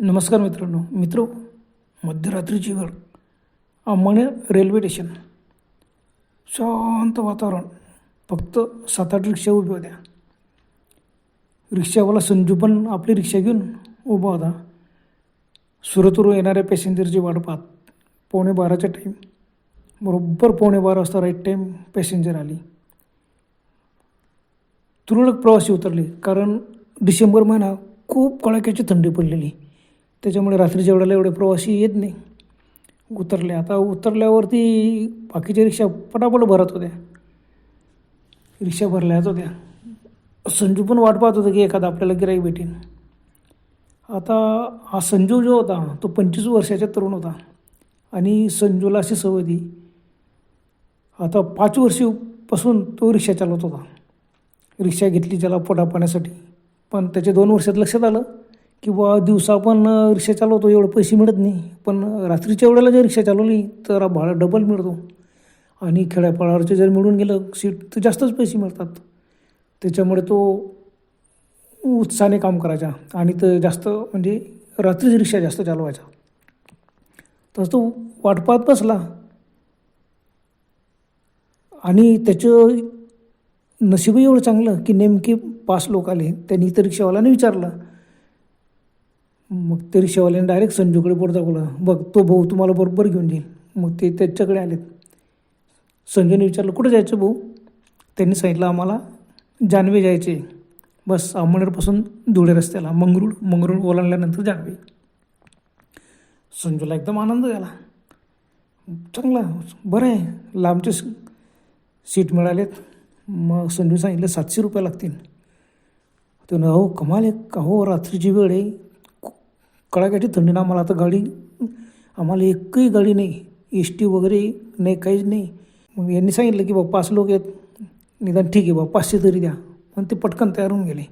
नमस्कार मित्रांनो. मित्र मध्यरात्रीची वेळ. Amane railway station. शांत वातावरण. फक्त सात आठ रिक्षा उभ्या होत्या. रिक्षावाला संजू पण आपली रिक्षा घेऊन उभा होता. सुरतवरून येणाऱ्या पॅसेंजरची वाट पाहत. पावणे बाराचा टाईम बरोबर पावणे बारा वाजता राईट टाईम पॅसेंजर आली. तुरळक प्रवासी उतरले. कारण डिसेंबर महिना खूप कडाक्याची थंडी पडलेली. त्याच्यामुळे रात्रीच्या वेळेला एवढे प्रवासी येत नाही उतरले. आता उतरल्यावरती बाकीच्या रिक्षा पटापट भरत होत्या. रिक्षा भरल्याच होत्या. संजू पण वाट पाहत होता की एखादा आपल्याला गिराईक भेटेन. आता हा संजू जो होता तो पंचवीस वर्षाचा तरुण होता आणि संजूला अशी सवय होती आता पाच वर्षीपासून तो रिक्षा चालवत होता. रिक्षा घेतली त्याला पोटा पाण्यासाठी पण त्याच्या दोन वर्षात लक्षात आलं किंवा दिवसा पण रिक्षा चालवतो एवढे पैसे मिळत नाही. पण रात्रीच्या वेळेला जर रिक्षा चालवली तर भाडं डबल मिळतो. आणि खेड्यापाड्यावरचे जर मिळून गेलं सीट तर जास्तच पैसे मिळतात. त्याच्यामुळे तो उत्साहाने काम करायचा. आणि तर जास्त म्हणजे रात्रीच रिक्षा जास्त चालवायचा. तसं तो वाट पाहत बसला. आणि त्याचं नशीबही एवढं चांगलं की नेमके पाच लोक आले. त्यांनी तर रिक्षावाल्याने विचारलं. मग ते रिक्षावाल्याने डायरेक्ट संजूकडे बोट दाखवलं. बघ तो भाऊ तुम्हाला बरोबर घेऊन जाईल. मग ते त्याच्याकडे आलेत. संजूने विचारलं कुठं जायचं भाऊ? त्यांनी सांगितलं आम्हाला जानवे जायचे बस अंमनेरपासून धुळे रस्त्याला मंगरूळ मंगरूळ ओलांडल्यानंतर जानवे संजूला एकदम आनंद झाला. चांगला बरं आहे. लांबचे सीट मिळालेत. मग संजू सांगितलं सातशे रुपये लागतील. तो ना हो कमाल आहे. का हो रात्रीची वेळ आहे. कडाक्याची थंडी ना आम्हाला आता गाडी आम्हाला एकही गाडी नाही. एस टी वगैरे नाही काहीच नाही. मग यांनी सांगितलं की बाबा पाच लोक आहेत. निदान ठीक आहे बाबा पाचशे तरी द्या. पण ते पटकन तयार होऊन गेले.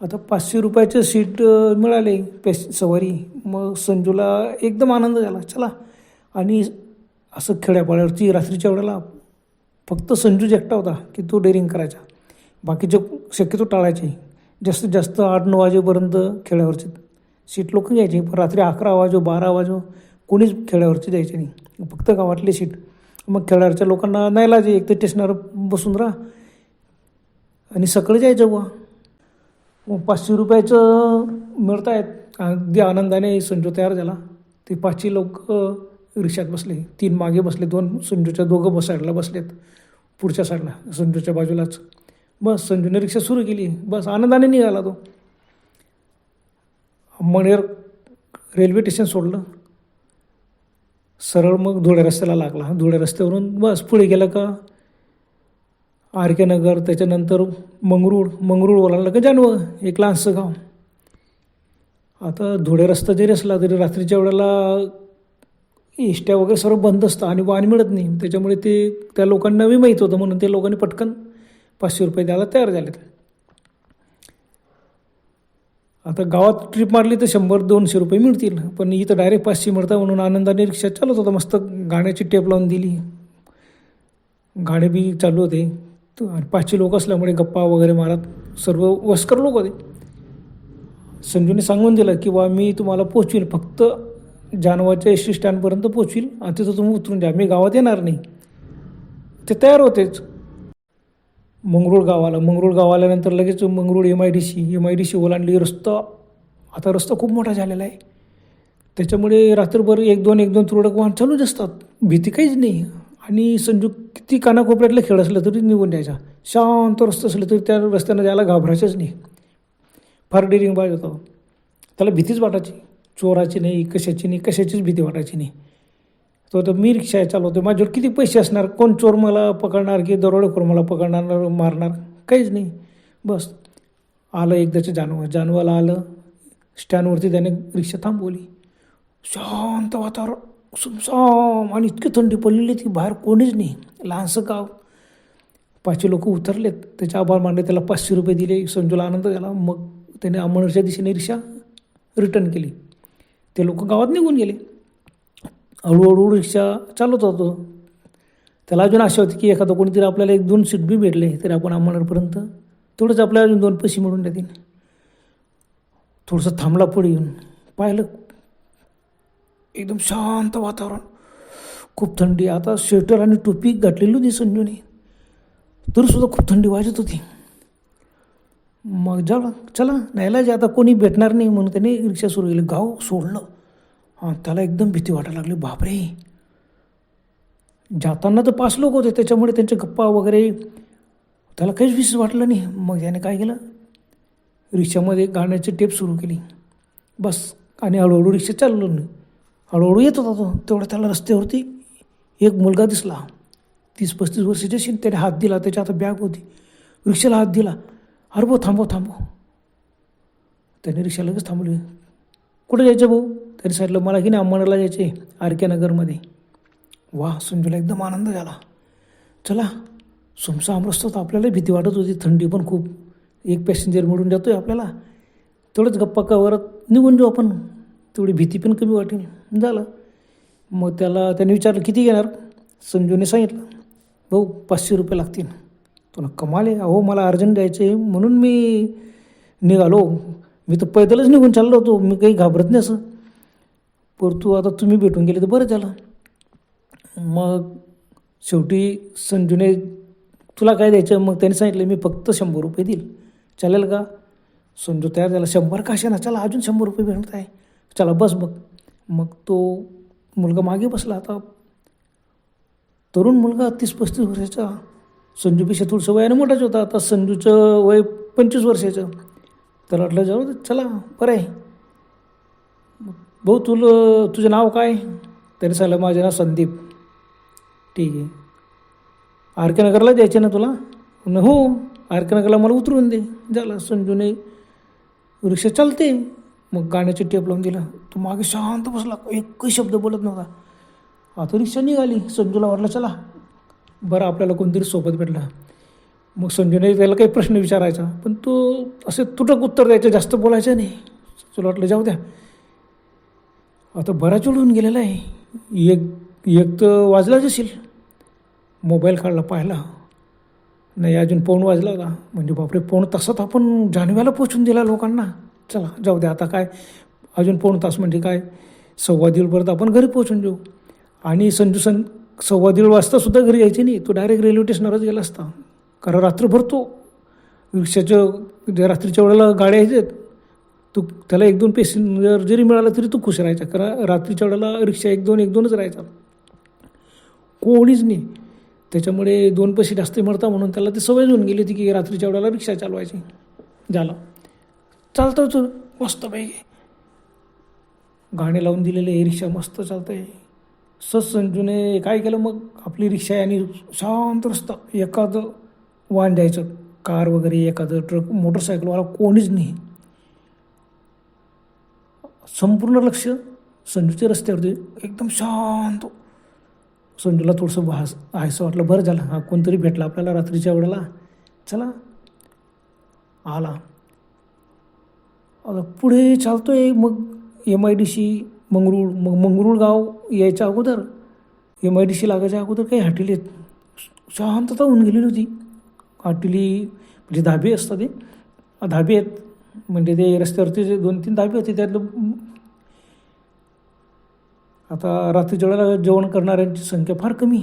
आता पाचशे रुपयाचं सीट मिळाले पॅस सवारी. मग संजूला एकदम आनंद झाला. चला. आणि असं खेड्यापाड्यावरची रात्रीच्या वेळेला फक्त संजूच एकटा होता की तो डेअरिंग करायचा. बाकीचे शक्यतो टाळायचे. जास्तीत जास्त आठ नऊ वाजेपर्यंत खेड्यावरचे सीट लोक घ्यायचे. पण रात्री अकरा वाजो बारा वाजो कोणीच खेड्यावरचे द्यायचे नाही. फक्त गावातली सीट. मग खेड्यावरच्या लोकांना नाही लाजे एक तर स्टेशनवर बसून राहा. आणि सकाळी जायचं बुवा. मग पाचशे रुपयाचं मिळत आहेत अगदी आनंदाने संजू तयार झाला. ते पाचशे लोक रिक्षात बसले. तीन मागे बसले दोन संजूच्या दोघं बस साईडला बसलेत. पुढच्या साईडला संजूच्या बाजूलाच. बस संजूने रिक्षा सुरू केली. बस आनंदाने निघाला तो. मणेर रेल्वे स्टेशन सोडलं. सरळ मग धुळे रस्त्याला लागला. धुळे रस्त्यावरून बस पुढे गेला का? आर के नगर त्याच्यानंतर मंगरूळ मंगरूळ ओलांडलं का जानवं? एक लहानसं गाव. आता धुळे रस्ता जरी असला तरी रात्रीच्या वेळेला इष्ट्या वगैरे सर्व बंद असतं आणि वाहन मिळत नाही. त्याच्यामुळे ते त्या लोकांना माहीत होतं म्हणून ते लोकांनी पटकन पाचशे रुपये द्यायला तयार झालेत. आता गावात ट्रिप मारली तर शंभर दोनशे रुपये मिळतील. पण इथं डायरेक्ट पाचशे मिळतात म्हणून आनंदाने रिक्षा चालत होता. मस्त गाण्याची टेप लावून दिली. गाणे बी चालू होते. आणि पाचशे लोक असल्यामुळे गप्पा वगैरे मारत सर्व वस्कर लोक होते. संजूने सांगून दिलं की बा मी तुम्हाला पोचवील फक्त जानवाच्या एस टी स्टँडपर्यंत पोचवील आणि तिथं तुम्ही उतरून द्या मी गावात येणार नाही. ते तयार होतेच. मंगरूळ गावाला. मंगरूळ गाव आल्यानंतर लगेच Mangrul M I D C M I D C ओलांडली. रस्ता आता रस्ता खूप मोठा झालेला आहे. त्याच्यामुळे रात्रभर एक दोन एक दोन तुरडक वाहन चालूच असतात. भीती काहीच नाही. आणि संजू किती कानाकोपऱ्यातलं खेळ असलं तरी निघून द्यायचा. शांत रस्ता असलं तरी त्या रस्त्यानं जायला घाबरायचंच नाही. फार डेरिंग बाज होता. त्याला भीतीच वाटायची. चोराची नाही कशाची नाही कशाचीच भीती वाटायची नाही. तो तर मी रिक्षा चालवतो माझ्यावर किती पैसे असणार? कोण चोर मला पकडणार की दरोडेखोर मला पकडणार मारणार? काहीच नाही. बस. आलं एकदाचं जानवर जानवाला आलं. स्टँडवरती त्याने रिक्षा थांबवली. शांत वातावरण. सुमसाम. आणि इतकी थंडी पडलेली ती. बाहेर कोणीच नाही. लहानसं गाव. पाचशे लोक उतरलेत. त्याचे आभार मानले. त्याला पाचशे रुपये दिले. संजूला आनंद झाला. मग त्याने अमरच्या दिशेने रिक्षा रिटर्न केली. ते लोक गावात निघून गेले. हळूहळू रिक्षा चालवत होतो. त्याला अजून आशा होती की एखादं कोणीतरी आपल्याला एक दोन सीट बी भेटले तरी आपण अंमनेरपर्यंत तेवढंच आपल्याला अजून दोन पैसे मिळून देतील. थोडंसं थांबला पुढे येऊन पाहिलं. एकदम शांत वातावरण. खूप थंडी. आता स्वेटर आणि टोपी घातलेली होती संजूने. तरीसुद्धा खूप थंडी वाजत होती. मग झालं चला न्यायला जे आता कोणी भेटणार नाही म्हणून त्याने रिक्षा सुरू केली. गाव सोडलं. हां त्याला एकदम भीती वाटायला लागली बापरे. जाताना तर पाच लोक होते त्याच्यामुळे त्यांच्या गप्पा वगैरे त्याला काहीच विशेष वाटलं नाही. मग त्याने काय केलं? रिक्षामध्ये गाण्याची टेप सुरू केली. बस आणि हळूहळू रिक्षा चाललो नाही हळूहळू येत होता तो. तेवढं त्याला रस्त्यावरती एक मुलगा दिसला. तीस पस्तीस वर्षाचे शिन त्याने हात दिला त्याच्या आता बॅग होती. रिक्षाला हात दिला. अरे भाऊ थांबव थांबव. त्याने रिक्षा लगेच थांबली कुठे जायचं भाऊ? तरी सांगितलं मला की नाही अंमळला जायचे आर के नगरमध्ये. वा संजूला एकदम आनंद झाला. चला सुमसा रस्ता तर आपल्याला भीती वाटत होती थंडी पण खूप. एक पॅसेंजर मिळून जातो आहे आपल्याला. तेवढंच गप्पा कवरत निघून जाऊ आपण. तेवढी भीती पण कमी वाटेल. झालं. मग त्याला त्याने विचारलं किती घेणार? संजूने सांगितलं भाऊ पाचशे रुपये लागतील. तुला कमाल आहे. अहो मला अर्जंट जायचं आहे म्हणून मी निघालो. मी तर पैदलच निघून चाललो होतो. मी काही घाबरत नाही असं. परंतु आता तुम्ही भेटून गेले तर बरं झालं. मग शेवटी संजूने तुला काय द्यायचं? मग त्याने सांगितलं मी फक्त शंभर रुपये देईल. चालेल का? संजू तयार झाला. शंभर का ना चला अजून शंभर रुपये भेटत आहे चला बस बघ. मग तो मुलगा मागे बसला. आता तरुण मुलगा तीस पस्तीस वर्षाचा. संजूपेक्षा थोडंसं वयाने मोठाच होता. आता संजूचं वय पंचवीस वर्षाचं. तर वाटलं जाऊ चला बरं आहे. भाऊ तुला तुझं नाव काय? त्याने सांगलं माझं नाव संदीप. ठीक आहे. आर के नगरला द्यायचे ना तुला? न हो आर के नगरला मला उतरून दे. झालं संजूने रिक्षा चालते. मग गाण्याची टेप लावून दिला. तो मागे शांत बसला. एकही शब्द बोलत नव्हता. आता रिक्षा निघाली. संजूला वाटलं चला. बरं आपल्याला कोणतरी सोबत भेटला. मग संजूने त्याला काही प्रश्न विचारायचा. पण तो असे तुटक उत्तर द्यायचं जास्त बोलायचं नाही. तुला वाटलं जाऊ द्या. आता बराच वेळ होऊन गेलेला आहे. एक एक तर वाजलाच असेल मोबाईल काढला पाहिला. नाही अजून पाऊण वाजला होता. म्हणजे बापरे पाऊण तासात आपण जाणव्याला पोचून दिला लोकांना. चला जाऊ द्या आता काय? अजून पाऊण तास म्हणजे काय? सव्वा दीडपर्यंत आपण घरी पोचून जाऊ. आणि संजू सं सव्वा दीड वाजतासुद्धा घरी यायचे नाही. तो डायरेक्ट रेल्वे स्टेशनवरच गेला असता. कारण रात्रभर तो रिक्षाच्या रात्रीच्या वेळेला गाड्या आहेत तू त्याला एक दोन पॅसेंजर जरी मिळाला तरी तू खुश राहायचा. कारण रात्रीच्या वेळेला रिक्षा एक दोन एक दोनच राहायचा. कोणीच नाही. त्याच्यामुळे दोन पैसे जास्त मिळता म्हणून त्याला ती सवय होऊन गेली होती की रात्रीच्या वेळेला रिक्षा चालवायची. झालं. चालतं तू. मस्त पाहिजे गाणे लावून दिलेले हे रिक्षा मस्त चालतं आहे सस संजूने काय केलं मग? आपली रिक्षा आहे आणि शांत रस्ता. एखादं वाहन द्यायचं. कार वगैरे एखादं ट्रक मोटरसायकलवाला कोणीच नाही. संपूर्ण लक्ष संजूच्या रस्त्यावरती. एकदम शांत. संजूला थोडंसं भास आहेसं वाटलं बरं झालं. हा कोणतरी भेटला आपल्याला रात्रीच्या वेळेला. चला. आला. आता पुढे चालतोय मग M I D C Mangrul मग मंगरूळ गाव यायच्या अगोदर. एम आय डी सी लागायच्या अगोदर काही हॉटेल आहेत. शांतता होऊन गेलेली होती. हॉटेली म्हणजे धाबे असतात ते. धाबे आहेत. म्हणजे ते रस्त्यावरती जे दोन तीन धाबे होते त्यातलं आता रात्रीच्या वेळेला जेवण करणाऱ्यांची संख्या फार कमी.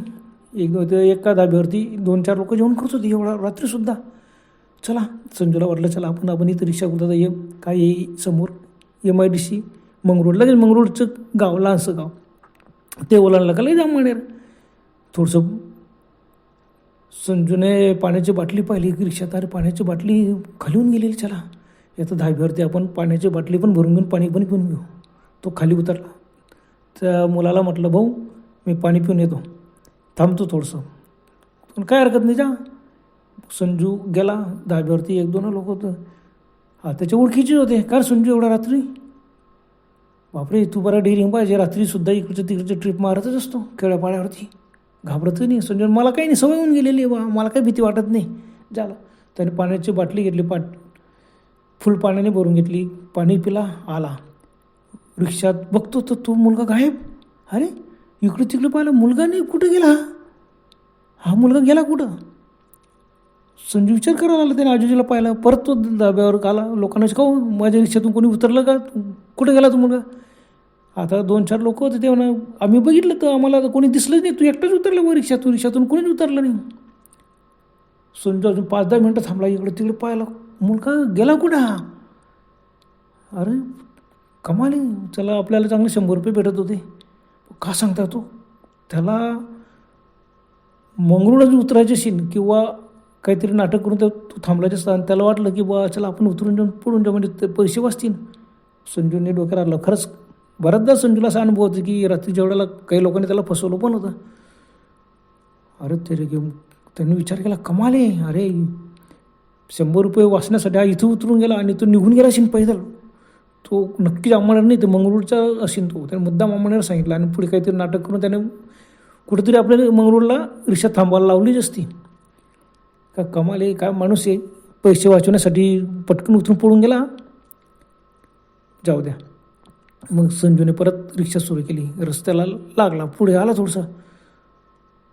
एक ते एका धाब्यावरती दोन चार लोक जेवण करत होती एवढा रात्रीसुद्धा चला संजूला वाटलं चला आपण आपण इथं रिक्षा कुठं ये काय येई समोर? M I D C Mangrul. लगेच मंगरूळचं गाव लहानसं गाव. ते ओलांडलं का लई जाम म्हणेर थोडंसं संजूने पाण्याची बाटली पाहिली की रिक्षात अरे पाण्याची बाटली खाली गेलेली चला. याचं धाब्यावरती आपण पाण्याची बाटली पण भरून घेऊन पाणी पण पिऊन घेऊ. तो खाली उतरला. त्या मुलाला म्हटलं भाऊ मी पाणी पिऊन येतो. थांबतो थोडंसं. पण काय हरकत नाही जा. संजू गेला. धाब्यावरती एक दोन लोक होतं. हा त्याच्या ओळखीचे होते. काय संजू एवढा रात्री? बापरे तू बरा डेअरिंग पाहिजे. रात्रीसुद्धा इकडच्या तिकडची ट्रिप मारतच असतो खेड्यापाड्यावरती. घाबरतच नाही संजू. मला काही नाही. सवय होऊन गेलेली बा. मला काही भीती वाटत नाही. झालं. त्याने पाण्याची बाटली घेतली. पाट फुल पाण्याने भरून घेतली. पाणी पिला आला. रिक्षात बघतो तर तो मुलगा गायब. अरे इकडं तिकडं पाहिलं मुलगा नाही. कुठं गेला? हा हा मुलगा गेला कुठं? संजू विचार करायला आला त्याने आजूजीला पाहिला. परत तो धाब्यावर आला. लोकांना का हो, माझ्या रिक्षातून कोणी उतरलं का? कुठं गेला तू मुलगा? आता दोन चार लोक होते ते म्हणा आम्ही बघितलं तर आम्हाला तर कोणी दिसलंच नाही. तू एकटाच उतरलं मग रिक्षातून. रिक्षातून कोणीच उतरलं नाही. संजू अजून पाच दहा मिनटं थांबला. इकडं तिकडे पाहिला. मुलगा गेला कुठं? हा अरे कमाली चला आपल्याला चांगले शंभर रुपये भेटत होते. का सांगता तो? त्याला मंगरूळच उतरायचे असेल किंवा काहीतरी नाटक करून त्या तू थांबलायचे असतं आणि त्याला वाटलं की बा चला आपण उतरून जाऊन पडून जाऊ म्हणजे ते पैसे वाचतील. संजूने डोक्यात आलं खरंच बऱ्याचदा संजूला असा अनुभव होता की रात्री जेवढ्याला काही लोकांनी त्याला फसवलं पण होतं. अरे ते घेऊन त्यांनी विचार केला कमाले अरे शंभर रुपये वाचण्यासाठी हा इथं उतरून गेला आणि तो निघून गेला असेल पैदल तो नक्कीच अंमळणार नाही तर मंगळूरचा असेल तो त्याने मुद्दाम अंमळण्यावर सांगितलं आणि पुढे काहीतरी नाटक करून त्याने कुठेतरी आपल्याला मंगळूरला रिक्षा थांबायला लावलीच असती. का कमाल आहे काय माणूस आहे. पैसे वाचवण्यासाठी पटकन उतरून पळून गेला. जाऊ द्या. मग संजूने परत रिक्षा सुरू केली. रस्त्याला लागला. पुढे आला थोडंसं.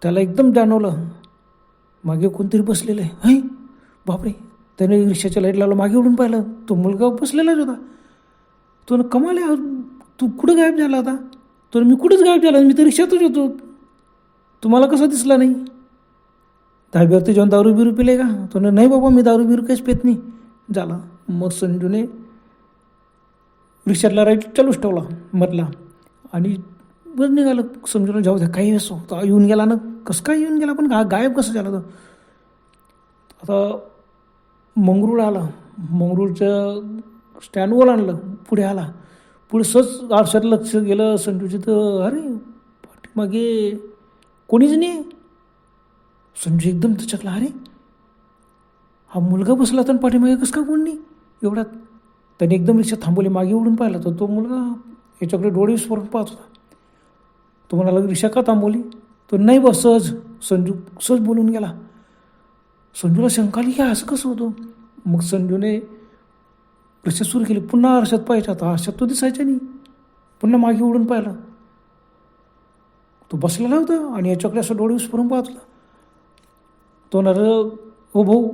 त्याला एकदम जाणवलं. मागे कोणतरी बसलेलं आहे. बापरे त्याने रिक्षाच्या लाइट लावलं मागे उडून पाहिलं. तो मुलगा बसलेलाच होता. तो कमाल आहे तू कुठं गायब झाला आता? तो मी कुठंच गायब झाला मी तर रिक्षातच होतो. तुम्हाला कसा दिसला नाही? दहावीवरती जाऊन दारू बिरू पिले का? तो नाही बाबा मी दारू बिरू काहीच पेत नाही. झाला. मग संजूने रिक्षातला राईट चालूच ठेवला मधला. आणि बस निघालं. समजून जाऊ द्या काही असो. तो येऊन गेला ना कसं काय येऊन गेला? पण गायब कसं झाला? तो आता मंगरूळ आला. मंगरूळच्या स्टँड आणलं. पुढे आला. पुढे सहज आरशात लक्ष गेलं. संजूची तर अरे पाठीमागे कोणीच नाही. संजू एकदम तचकला अरे हा मुलगा बसला तर पाठीमागे कसं का कोण नाही? एवढ्यात त्याने एकदम रिक्षा थांबवली. मागे उडून पाहिला तर तो मुलगा याच्याकडे डोळे विस्फोरून पाहत होता. तो म्हणाला रिक्षा का थांबवली? तो नाही बस सहज. संजू सहज बोलून गेला. संजूला शंका आली की असं कसं होतं? मग संजूने रिक्षा सुरू केली पुन्हा आरशात पाहायचा आता आरशात तो दिसायचा नाही. पुन्हा मागे उडून पाहिला. तो बसलेला होता आणि याच्याकडे असं डोळे विस्फोरून पाहतला. तो नर हो भाऊ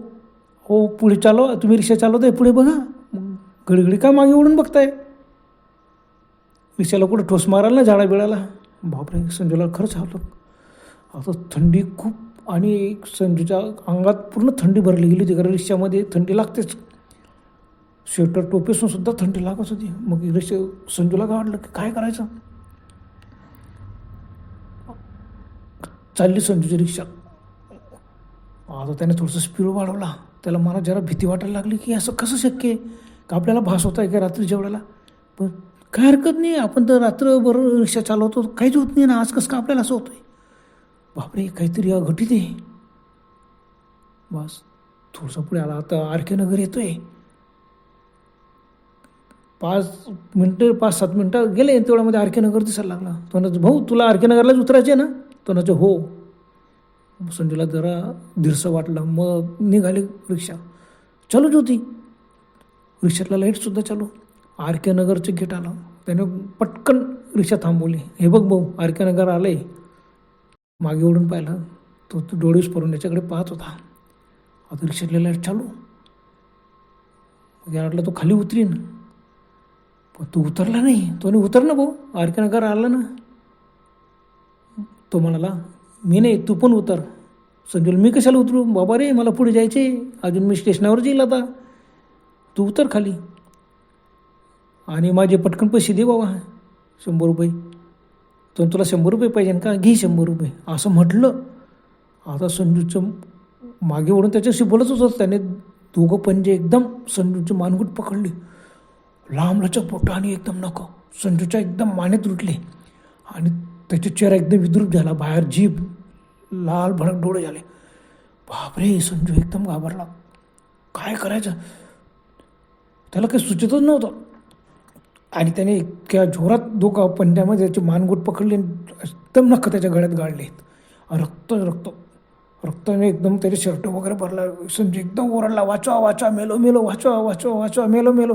हो पुढे चालव तुम्ही रिक्षा चालवताय पुढे बघा. मग घडी का मागे उडून बघताय? रिक्षाला कुठं ठोस मारायला ना झाडा बिळाला बापरे संजूला खरंच हवलं आता थंडी खूप आणि संजूच्या अंगात पूर्ण थंडी भरली गेली होती कारण रिक्षामध्ये थंडी लागतेच. स्वेटर टोपीसून सुद्धा थंडी लागत होती. मग रिक्षा संजूला काय वाटलं की काय करायचं? चालली संजूची रिक्षा. आता त्याने थोडंसं स्पीड वाढवला. त्याला मला जरा भीती वाटायला लागली की असं कसं शक्य आहे? का आपल्याला भास होता आहे का रात्री जेवढ्याला पण काय हरकत नाही. आपण तर रात्रभर रिक्षा चालवतो काहीच होत नाही ना. आज कसं का आपल्याला असं होतं आहे बापरे काहीतरी अघटित आहे. बस थोडंसं पुढे आला आता आर के नगर येतो आहे पाच मिनटं पाच सात मिनटं गेले तेवढ्यामध्ये आर के नगर दिसायला लागला. तो भाऊ तुला आर के नगरलाच उतरायचे ना? तो हो. संजूला जरा धीरसं वाटलं. मग निघाली रिक्षा. चालूच होती रिक्षातला लाईटसुद्धा चालू. आर के नगरचं गेट आलं. त्याने पटकन रिक्षा थांबवली. हे बघ भाऊ आर के नगर आलं आहे मागे ओढून पाहिलं तो तो डोळेस पडून याच्याकडे पाहत होता. आता रिक्षातले लाइट चालू. मग याला वाटलं तो खाली उतरीन. पण तो उतरला नाही. तो नाही उतर ना भाऊ आरकेनगर आला ना. तो म्हणाला मी नाही तू पण उतर. संजूला मी कशाला उतरू? बाबा रे मला पुढे जायचे अजून मी स्टेशनावर जाईल आता. तू उतर खाली. आणि माझे पटकन पैसे दे बाबा शंभर रुपये. तर तुला शंभर रुपये पाहिजे का? घे शंभर रुपये. असं म्हटलं. आता संजूचं मागे ओढून त्याच्याशी बोलत होतं. त्याने दोघं पंजे एकदम संजूची मानगुट पकडली. लांबलाच्या पोटाने पोटा आणि एकदम नको. संजूच्या एकदम मानेत रुटले आणि त्याचा चेहरा एकदम विद्रूप झाला. बाहेर जीभ लाल भडक डोळे झाले. बापरे संजू एकदम घाबरला. काय करायचं? त्याला काही सुचतच नव्हतं. आणि त्याने इतक्या जोरात दोघा पंड्यामध्ये त्याची मानगुट पकडली आणि एकदम नख त्याच्या गळ्यात गाडले रक्त रक्त रक्ताने एकदम त्याचे शर्ट वगैरे भरला संजय एकदम ओरडला वाचवा वाचवा मेलो मेलो वाचवा वाचवा वाचवा मेलो मेलो.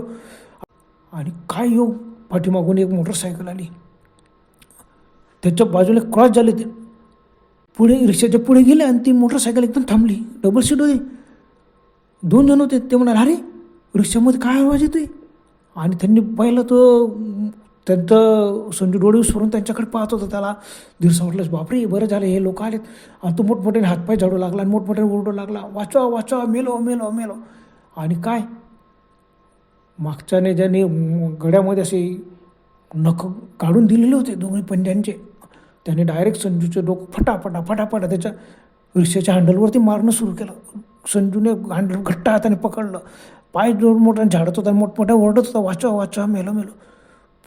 आणि काय योग पाठीमागून एक मोटरसायकल आली. त्याच्या बाजूने क्रॉस झाले ते. पुढे रिक्षाच्या पुढे गेले आणि ती मोटरसायकल एकदम थांबली. डबल सीट होती. दोन जण होते. ते म्हणाले अरे रिक्षामध्ये काय आवाज येतोय? आणि त्यांनी पाहिलं तर त्यांचं संजू डोळे उसवरून त्यांच्याकडे पाहत होतं त्याला. दिवसा वाटलं बापरे बरं झालं हे लोक आलेत. आणि तो मोठमोठ्याने हातपाय झाडू लागला आणि मोठमोठ्याने ओरडू लागला वाचवा वाचवा मेलो मेलो मेलो. आणि काय? मागच्याने ज्याने गड्यामध्ये असे नख काढून दिलेले होते दोन्ही पंड्यांचे त्याने डायरेक्ट संजूचे डोकं फटाफटा फटाफटा त्याच्या रिक्षाच्या हँडलवरती मारणं सुरू केलं. संजूने हँडल घट्ट हाताने पकडलं. पाय जोड मोठ्याने झाडत होता मोठमोठ्या ओरडत होता वाचवा वाचवा मेलो मेलो.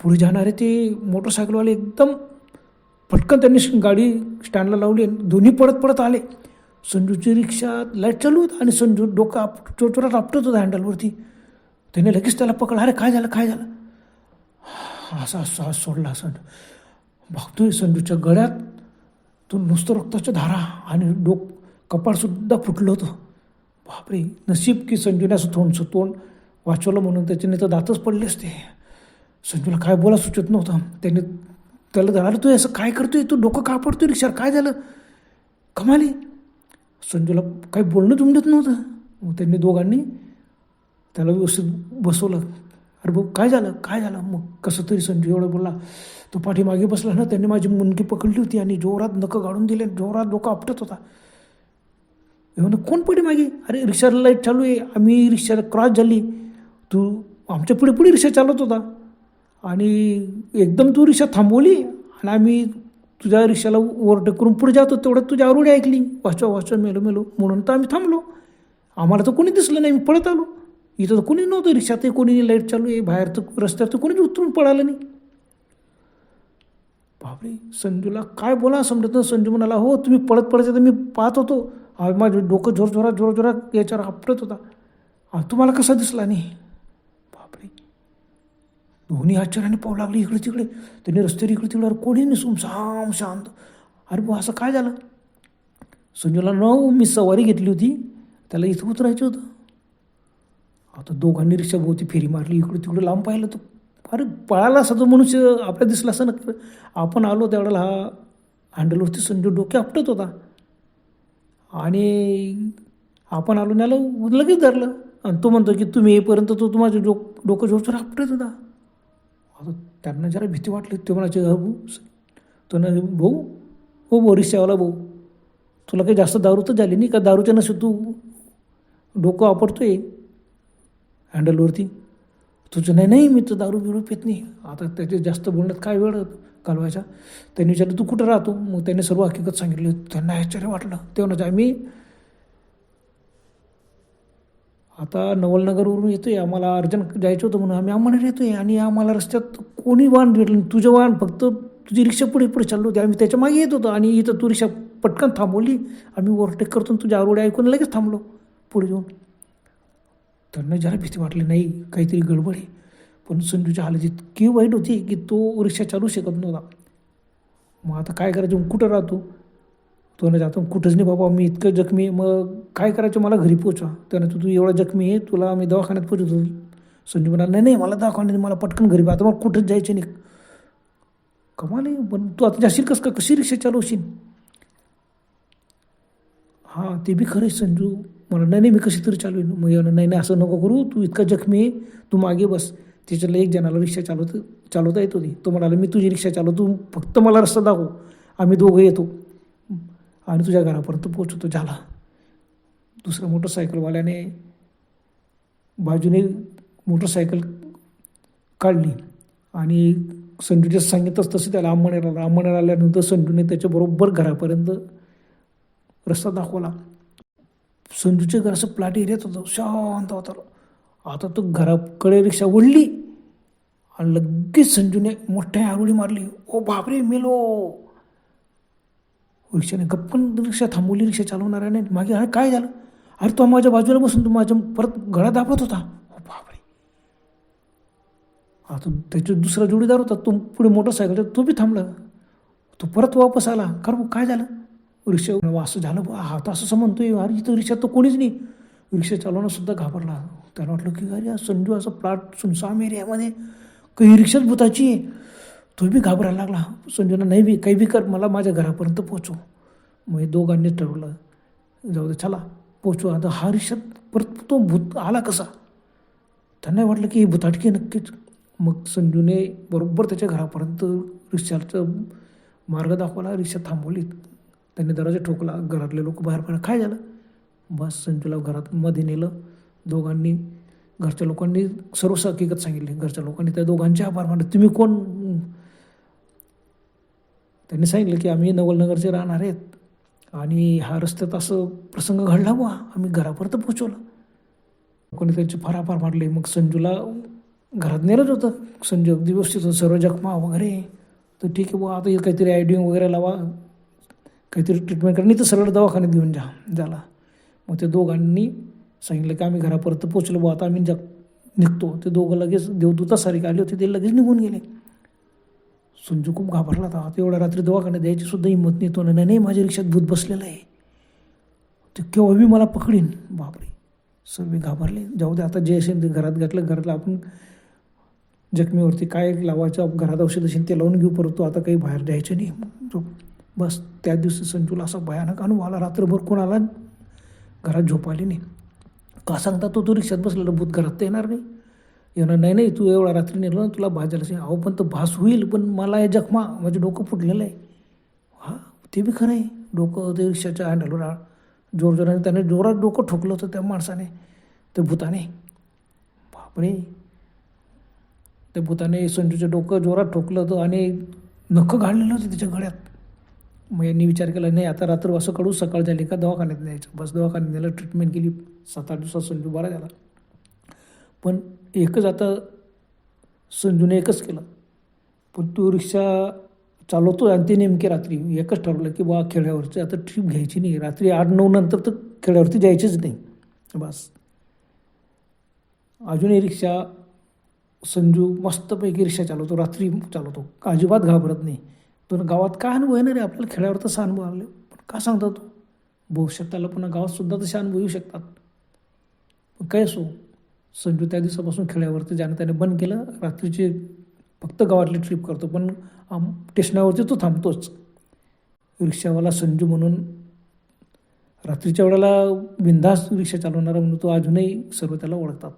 पुढे जाणारे ते मोटरसायकलवाले एकदम पटकन त्यांनी गाडी स्टँडला लावली आणि दोन्ही पडत पडत आले. संजूची रिक्षा लाइट चालू होतं आणि संजू डोकं आप चोरचोरात आपटत होता हँडलवरती त्याने लगेच त्याला पकडलं अरे काय झालं काय झालं? असा असा सोडला असं. बघतोय संजूच्या गळ्यात तो नुसतं रक्ताच्या धारा आणि डोक कपाळसुद्धा फुटलं होतं. बापरे नशीब की संजूने असं थोडंसं तोंड वाचवलं म्हणून त्याच्याने तर दातच पडले असते. संजूला काय बोला सुचत नव्हतं. त्याने त्याला झालं तू असं काय करतोय? तू डोकं का पडतोय रिक्षावर काय झालं? कमाली. संजूला काही बोलणं जुमडत नव्हतं. मग त्यांनी दोघांनी त्याला व्यवस्थित बसवलं. अरे भाऊ काय झालं? काय झालं? मग कसं तरी संजू एवढं बोलला. तो पाठीमागे बसला ना त्यांनी माझी मुंडकी पकडली होती आणि जोरात नखं काढून दिले जोरात डोकं आपटत होता. म्हणलं कोण पुढे मागे? अरे रिक्षाला लाइट चालू आहे. आम्ही रिक्षाला क्रॉस झाली. तू आमच्या पुढे पुढे रिक्षा चालत होता. आणि एकदम तू रिक्षा थांबवली आणि आम्ही तुझ्या रिक्षाला ओव्हरटेक करून पुढे जातो तेवढ्यात तुझ्या आरोडी ऐकली. वाचवा वाचवा मेलो मेलो. म्हणून तर आम्ही थांबलो. आम्हाला तर कोणी दिसलं नाही. मी पळत आलो. इथं तर कोणी नव्हतं. रिक्षात कोणी लाइट चालू आहे. बाहेर तर रस्त्यावर तर कोणीच उतरून पळालं नाही. बापरे. संजूला काय बोला? समजत संजू म्हणाला हो तुम्ही पळत पळत तर मी पाहत होतो. आ, माझं डोकं जोर जोरात जोर जोरात याच्यावर आपटत होता. तुम्हाला कसा दिसला नाही? बापरे. दोन्ही आश्चर्याने पाहू लागले इकडे तिकडे. त्यांनी रस्त्यावर इकडे तिकडे अरे कोणी नसून साम शांत. अरे बा असं काय झालं? संजूला न मी सवारी घेतली होती. त्याला इथं उतरायचं होतं. आता दोघांनी रिक्षा भोवती फेरी मारली. इकडे तिकडे लांब पाहिलं तर अरे पळाला असा तो मनुष्य आपल्या दिसला असं ना आपण आलो त्यावेळेला हा हँडलवरती संजू डोके आपटत होता. आणि आपण आलो त्याला लगेच धरलं. आणि तो म्हणतो की तुम्ही येईपर्यंत तो तुम्हाला डोक डोकं जोरचोर आपटत होता. आता त्यांना जरा भीती वाटली. ते म्हणायचे भाऊ तो ना भाऊ हो भाऊ रिक्षावाला भाऊ तुला काही जास्त दारू तर झाली नाही का? दारूच्या नसे तू डोकं आपटतोय. हँडलवरती तुझं नाही नाही मी तर दारू बिरू पित नाही. आता त्याचे जास्त बोलण्यात काय वेळ? घालवायचा त्यांनी विचारलं तू कुठं राहतो? मग त्यांनी सर्व हकीकत सांगितली. त्यांना आश्चर्य वाटलं. ते म्हणायचं आम्ही आता नवलनगरवरून येतोय. आम्हाला अर्जंट जायचं होतं म्हणून आम्ही आम्हाला येतोय आणि आम्हाला रस्त्यात कोणी वाहन भेटलं नाही. तुझं वाहन फक्त तुझी रिक्षा पुढे पुढे चाललो होती. आम्ही त्याच्यामागे येत होतो आणि इथं तू रिक्षा पटकन थांबवली. आम्ही ओव्हरटेक करतो तुझ्या आरोडे ऐकून लगेच थांबलो पुढे जाऊन. त्यांना जरा भीती वाटली नाही काहीतरी गडबड आहे. पण संजूची हालत इतकी वाईट होती की तो रिक्षा चालू शकत नव्हता. मग आता काय करायचं? मग कुठं राहतो? तो नाही जातो कुठंच नाही बाबा मी इतकं जखमी आहे. मग काय करायचं? मला घरी पोचा त्यानं तू तू एवढा जखमी आहे तुला मी दवाखान्यात पोचवतो संजू म्हणाला नाही नाही मला दवाखान्यात मला पटकन घरी आता मला कुठंच जायचं नाही. कमाल आहे पण तू आता जाशील कस? का कशी रिक्षा चालवशील हां ते बी खरं आहे संजू. मला नाही नाही मी कशी तरी चालवेन मग येणं नाही नाही असं नको करू. तू इतका जखमी आहे तू मागे बस. त्याच्यातलं एक जणाला रिक्षा चालवत चालवता येत होती तो म्हणाला मी तुझी रिक्षा चालवतो तू फक्त मला रस्ता दाखव. आम्ही दोघं येतो. आणि तुझ्या घरापर्यंत पोचवतो झाला. दुसऱ्या मोटरसायकलवाल्याने बाजूने मोटरसायकल काढली. आणि संजूच्या सांगितलंच तसं त्याला आंबणेर आला. आंबणेर आल्यानंतर संजूने त्याच्याबरोबर घरापर्यंत रस्ता दाखवला. संजूच्या घर असं प्लॅट एरियात होतं शांत होतं आता तो घराकडे रिक्षा ओढली आणि लगेच संजूने मोठ्या आरोळी मारली. ओ बापरे मेलो. रिक्षाने गप्पन रिक्षा थांबवली रिक्षा चालवणाऱ्याने. मागे अरे काय झालं? अरे तो माझ्या बाजूला बसून तू माझ्या परत गळा दाबत होता. हो बापरे. आता त्याचा दुसरा जोडीदार होता तो पुढे मोटरसायकल तो बी थांबला. तो परत वापस आला. कारण काय झालं? रिक्षा असं झालं बा हा असं समजतोय. अरे इथं रिक्षा तर कोणीच नाही. रिक्षा चालवणं सुद्धा घाबरला. त्याला वाटलं की अरे संजू असं प्लॉट सुनसाम एरियामध्ये काही रिक्षाच भूताची आहे. तो बी घाबरायला लागला. संजूला नाही बी काही बी कर मला माझ्या घरापर्यंत पोचू मग हे दोघांनी ठरवलं. जाऊ दे चला पोचू आता हा रिक्षात परत तो भूत आला कसा? त्यांना वाटलं की हे भुताटकी नक्कीच. मग संजूने बरोबर त्याच्या घरापर्यंत रिक्षाचं मार्ग दाखवला. रिक्षा थांबवली त्यांनी दरवाजा ठोकला. घरातले लोक बाहेर पडले. काय झालं? बस संजूला घरात मध्ये नेलं. दोघांनी घरच्या लोकांनी सर्व हकीकत सांगितली. घरच्या लोकांनी त्या दोघांचे आभार मानले तुम्ही कोण? त्यांनी सांगितलं की आम्ही नवलनगरचे राहणार आहेत. आणि हा रस्त्यात असं प्रसंग घडला बुवा. आम्ही घरापर्यंत पोहोचवलं. कोणी त्यांचे फार आभार मानले. मग संजूला घरात नेलंच होतं. संजू अगदी व्यवस्थित होतं. सर्व जखमा वगैरे. तर ठीक आहे बुवा. आता काहीतरी आयडिंग वगैरे लावा. काहीतरी ट्रीटमेंट करा. नाही तर सरळ दवाखान्यात घेऊन जा. झाला. मग ते दोघांनी सांगितलं की आम्ही घरापर्यंत पोचलो बुवा आता आम्ही जग निघतो. ते दोघं लगेच देवदूतासारखे आले होते ते लगेच निघून गेले. संजू खूप घाबरला होता. आता एवढ्या रात्री दवाखान्यात द्यायची सुद्धा हिंमत नाही. तो नाही नाही माझ्या रिक्षात भूत बसलेलं आहे. ते केव्हा मी मला पकडीन. बापरे. सर मी घाबरले. जाऊ दे आता जे असेल ते घरात घातलं घरातलं आपण जखमीवरती काय लावायचं घरात औषध असेल ते लावून घेऊ परंतु आता काही बाहेर द्यायचं नाही. बस त्या दिवशी संजूला असा भयानक अनुभव आला. रात्रभर कोणाला घरात झोप आली नाही. का सांगता तो तू रिक्षात बसलेला भूत घरात तर येणार नाही. येणार नाही नाही तू एवढा रात्री नेलो ना तुला भाजायला असेल अहो पण तो भास होईल पण मला हे जखमा माझं डोकं फुटलेलं आहे. हा ते बी खरं आहे. डोकं ते रिक्षाच्या हँडलवर जोर जोराने त्याने जोरात डोकं ठोकलं होतं त्या माणसाने त्या भूताने. बापरे. त्या भूताने संजूचं डोकं जोरात ठोकलं होतं आणि नखं घाललेलं होतं त्याच्या गळ्यात. मग यांनी विचार केला नाही आता रात्र असं कडू सकाळ झाली का दवाखान्यात न्यायचं. बस दवाखान्यात नेलं ट्रीटमेंट केली सात आठ दिवसात संजू बरा झाला. पण एकच आता संजूने एकच केलं. पण तो रिक्षा चालवतो आणि ते नेमके रात्री एकच ठरवलं की बा खेड्यावरचं आता ट्रीप घ्यायची नाही. रात्री आठ नऊ नंतर तर खेड्यावरती जायचीच नाही. बस. अजूनही रिक्षा संजू मस्तपैकी रिक्षा चालवतो रात्री चालवतो. अजिबात घाबरत नाही. तुला गावात काय अनुभव येणार आहे? आपल्याला खेड्यावर तसा अनुभव आले. पण का सांगता तो? भविष्यात त्याला पुन्हा गावातसुद्धा तसे अनुभव येऊ शकतात. पण काय असो संजू त्या दिवसापासून खेड्यावरती जाणं त्याने बंद केलं. रात्रीचे फक्त गावातली ट्रिप करतो. पण आम स्टेशनावरती तो थांबतोच. रिक्षावाला संजू म्हणून रात्रीच्या वेळेला बिंदास रिक्षा चालवणारा म्हणून तो अजूनही सर्व त्याला ओळखतात.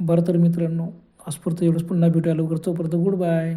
बरं तर मित्रांनो आजपर्यंत एवढंच. पुन्हा भेटायला लवकर. तोपर्यंत गुड बाय.